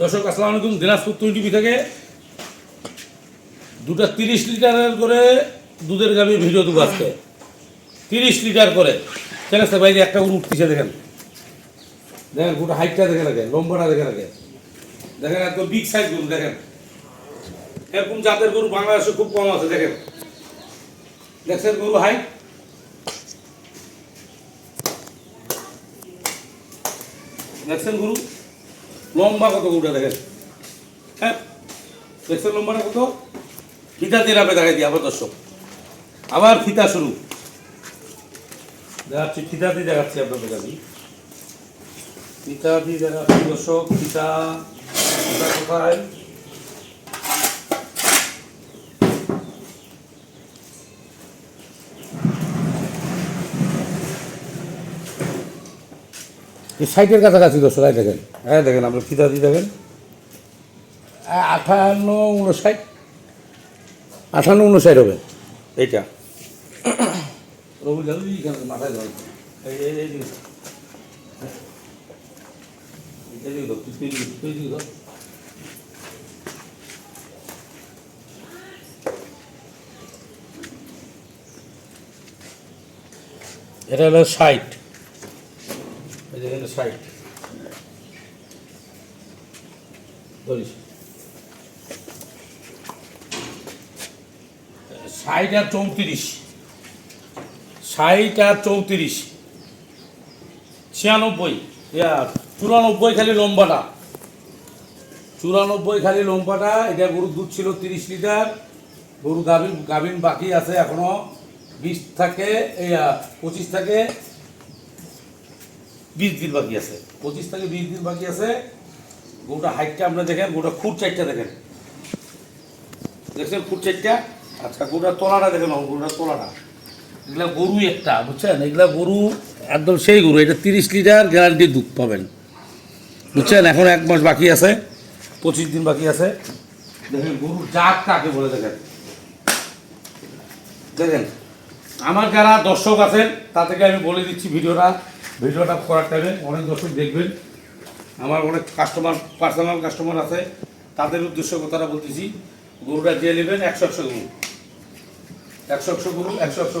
দর্শক, আসসালামু আলাইকুম। দিনাজপুর টিভি থেকে দুটা তিরিশ লিটারের করে দুধের গাভীর ভিডিও দেবো তিরিশ লিটার করে। চ্যালেঞ্জটা বাইরে একটা গরু উঠতেছে দেখেন। দেখেন গোটা হাইটটা দেখে রাখেন লম্বাটা দেখে রাখেন দেখেন একদম বিগ সাইজ গরু, দেখেন। এরকম জাতের গরু বাংলাদেশে খুব কম আছে, দেখেন। দেখছেন গরু হাইট দেখছেন গরু? লম্বা কত গরুটা, দেখেন। হ্যাঁ? দেখছেন লম্বাটা কত? ফিতা দিয়ে রাখবে দেখাই দিই, আবার দর্শক। আবার ফিতা শুরু। দেখাচ্ছি ফিতা দেখাচ্ছি আপনাদের আমি ফিতা দিয়ে দেখাচ্ছি দর্শক ফিতা ফিতা কোথায়? সাইটের কাছাকাছি দর্শক এই দেখেন। হ্যাঁ দেখেন আমরা ফিতা দিয়ে দেখেন। আ- আঠান্ন উনষাট আঠান্ন উনষাট হবে। এইটা। রবি গাড়ি এখানে মাথায় ধরে এই এই এই জিনিস এই দিকে ধর, তুই তুই দিকে- তুই দিকে ধর। এটা হলো ষাট এখানে ষাট ধরিস ষাট আর চৌত্রিশ ষাট আর চৌত্রিশ। ছিয়ানব্বই। চুরানব্বই খালি লম্বাটা। চুরানব্বই খালি লম্বাটা, এটা গরুর দুধ ছিল তিরিশ লিটার। গরু গাভিন গাভিন বাকি আছে এখনও বিশ থেকে এই পঁচিশ থেকে বিশ দিন বাকি আছে। পঁচিশ থেকে বিশ দিন বাকি আছে। গরুটা হাইটটা আপনারা দেখেন, গরুটা খুঁট চারটা দেখেন। দেখছেন খুঁট চারটা? আচ্ছা গরুটার তলাটা দেখেন, গরুটার তলাটা। এগুলা গরু একটা, বুঝছেন? এগুলা গরু একদম সেই গরু, এটা তিরিশ লিটার গ্যারান্টি দুধ পাবেন। বুঝছেন? এখন এক মাস বাকি আছে, পঁচিশ দিন বাকি আছে। দেখেন গরুর জাত কাকে বলে দেখেন? দেখেন, আমার যারা দর্শক আছেন তা থেকে আমি বলে দিচ্ছি ভিডিওটা। ভিডিওটা করার টাইমে অনেক দর্শক দেখবেন। আমার অনেক কাস্টমার পার্সোনাল কাস্টমার আছে। তাদের উদ্দেশ্য কথাটা বলতেছি। গরুটা দিয়ে নেবেন একশো একশো গরু। একশো একশো গরু, একশো একশো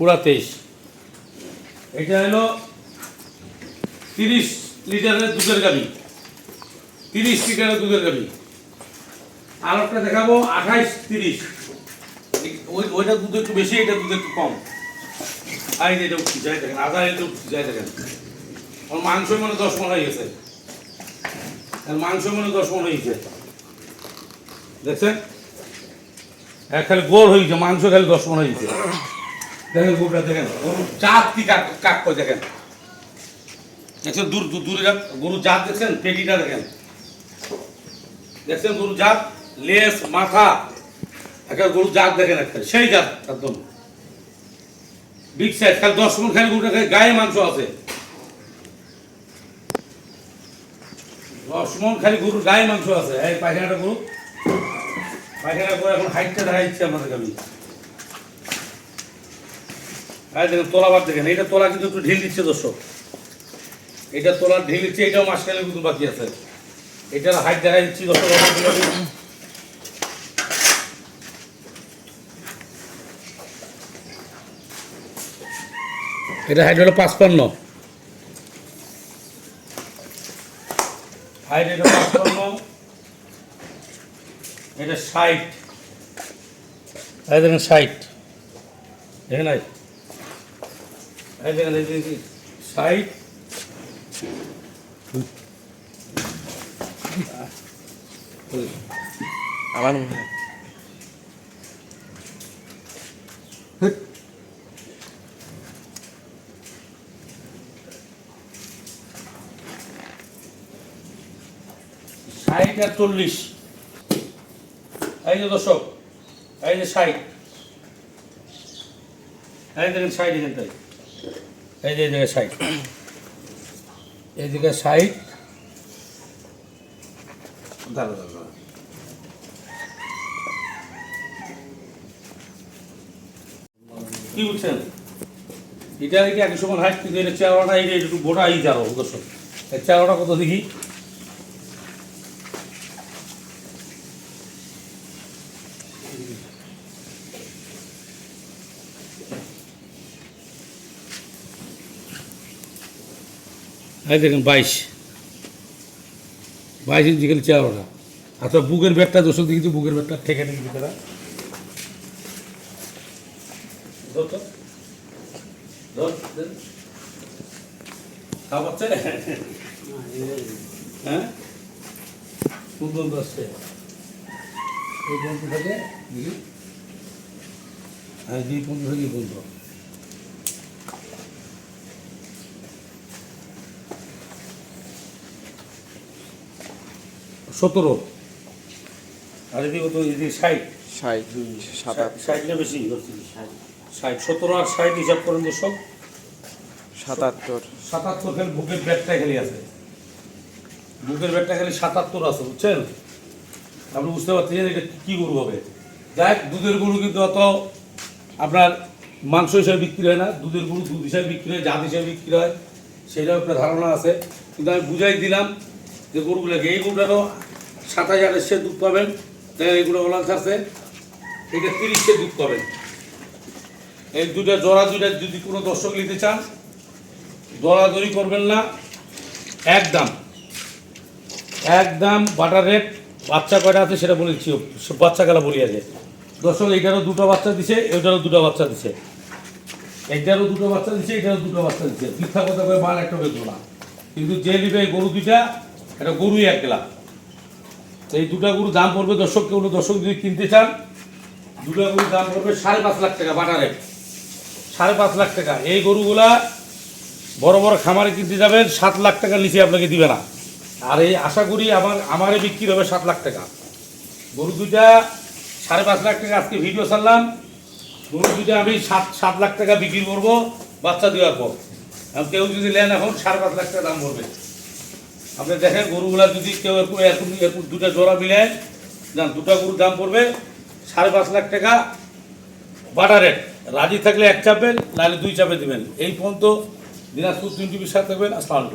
পুরা তেইশ। এটা হলো তিরিশ লিটারের দুধের গাবি তিরিশ লিটারের দুধের গাবি আর একটা দেখাবো, আঠাইশ, তিরিশ। ওই ওইটা দুধ একটু বেশি, এটা দুধ একটু কম। আর এটা উঠতে যায় দেখেন আধা এটা উঠতে যায় দেখেন। ওর মাংস মানে দশ মন হয়ে গেছে। মাংস মানে দশ মন হয়ে গেছে। দেখছেন? এক খালি গোল হয়ে গেছে, মাংস খালি দশ মন হয়ে গেছে। দেখেন গরুটা দেখেন গরুর জাত কি কাক দেখেন? দেখছেন দূর, দূর- গরুর জাত দেখছেন, পেটিটা দেখেন। দেখছেন গরুর জাত লেস মাথা, একটা গরুর জাত দেখেন একটা, সেই জাত একদম। বিগ সাইজ খালি দশ মন খালি গরুটা গায়ে মাংস আছে। দশ মন খালি গরুর গায়ে মাংস আছে। এই পায়খানাটা গরু পায়খানা করে এখন হাইটটা দেখা দিচ্ছি আপনাদের আমি। এই দেখেন তোলাবার দেখেন। এটা তোলা কিন্তু একটু ঢিল দিচ্ছে দর্শক। এটা তোলা ঢিল দিচ্ছে এটাও মাসখানে কিন্তু বাকি আছে। এটার হাইট দেখা দিচ্ছি দর্শক এটা হাইট হলো পাঁচপান্ন। হাইট এটা পাঁচপান্ন। এটা ষাট। দেখেন ষাট। আয়। এই দেখেন এই যে সাইড আমার মনে হয়। ষাট আর চল্লিশ। এই যে দর্শক এই যে ষাট এই দেখেন ষাট এখান থেকে এই যে জায়গায় ষাট এই জায়গায় দাঁড়া। কি বুঝছেন এটা এটা একই সমান হাইট কিন্তু এটা চেওড়াটা এটা একটু গোটা এই যারো দর্শক এই চেওড়াটা কত দেখি? এই দেখেন বাইশ। বাইশ ইঞ্চি খালি চেয়ারটা আচ্ছা বুকের ব্যাগটা দোষক দেখি তো বুকের ব্যাগটা ঠেকে নিবি তারা? হ্যাঁ? এই পর্যন্ত থাকে হ্যাঁ দুই পর্যন্ত থেকে এই সতেরো। আর এদিকে তো এদিকে ষাট। ষাট সাত আট। ষাট না বেশি? ষাট। সতেরো আর ষাট হিসাব করেন সব সাতাত্তর। সাতাত্তর খালি বুকের ব্যাগটা খালি আছে। বুকের ব্যাগটা খালি সাতাত্তর আছে বুঝছেন? আপনি বুঝতে পারছেন যে এটা কী গরু হবে? যাই দুধের গরু কিন্তু অত আপনার মাংস হিসাবে বিক্রি হয় না। দুধের গরু দুধ হিসাবে বিক্রি হয় জাত হিসাবে বিক্রি হয়। সেটাও একটা ধারণা আছে। কিন্তু আমি বুঝাই দিলাম যে গরুগুলোকে এই গরুটারও সাতাশ আঠাশে দুধ পাবেন। দেখেন এইগুলো ওলান ছাড়ছে এটা তিরিশে দুধ পাবেন। এই দুটা জোড়া দুইটা যদি কোনো দর্শক নিতে চান, দরাদরি করবেন না। একদম। একদম বাটার রেট বাচ্চা কয়টা আছে সেটা বলেছি বাচ্চা গেলা বলি আছে দর্শক, এইটারও দুটো বাচ্চা দিছে এটারও দুটো বাচ্চা দিছে। এইটারও দুটো বাচ্চা দিছে এটারও দুটো বাচ্চা দিছে। মিথ্যা কথা করে মাল একটা বেচবো কিন্তু যে নিবে গরু দুইটা, এটা গরুই এক গেলা এই দুটা গরু দাম পড়বে দর্শক কেউ দর্শক যদি কিনতে চান, দুটো গরুর দাম পড়বে সাড়ে পাঁচ লাখ টাকা বাটার। সাড়ে পাঁচ লাখ টাকা। এই গরুগুলা বড় বড় খামারে কিনতে যাবেন, সাত লাখ টাকার নিচে আপনাকে দিবে না। আর এই আশা করি আমার, আমারে বিক্রি হবে সাত লাখ টাকা। গরু দুইটা সাড়ে পাঁচ লাখ টাকা আজকে ভিডিও ছাড়লাম। গরু দুইটা আমি সাত সাত লাখ টাকা বিক্রি করব, বাচ্চা দেওয়ার পর। কেউ যদি নেন এখন সাড়ে পাঁচ লাখ টাকা দাম পড়বে। আপনি দেখেন গরুগুলা যদি কেউ এরকম এরকম দুটা জোড়া মিলে যান দুটা গরুর দাম পড়বে সাড়ে পাঁচ লাখ টাকা। বাটা রেট। রাজি থাকলে এক চাপেন নাহলে দুই চাপে দেবেন। এই পর্যন্ত দিনাজপুর তিন টিভির সাথে থাকবেন। আসসালাম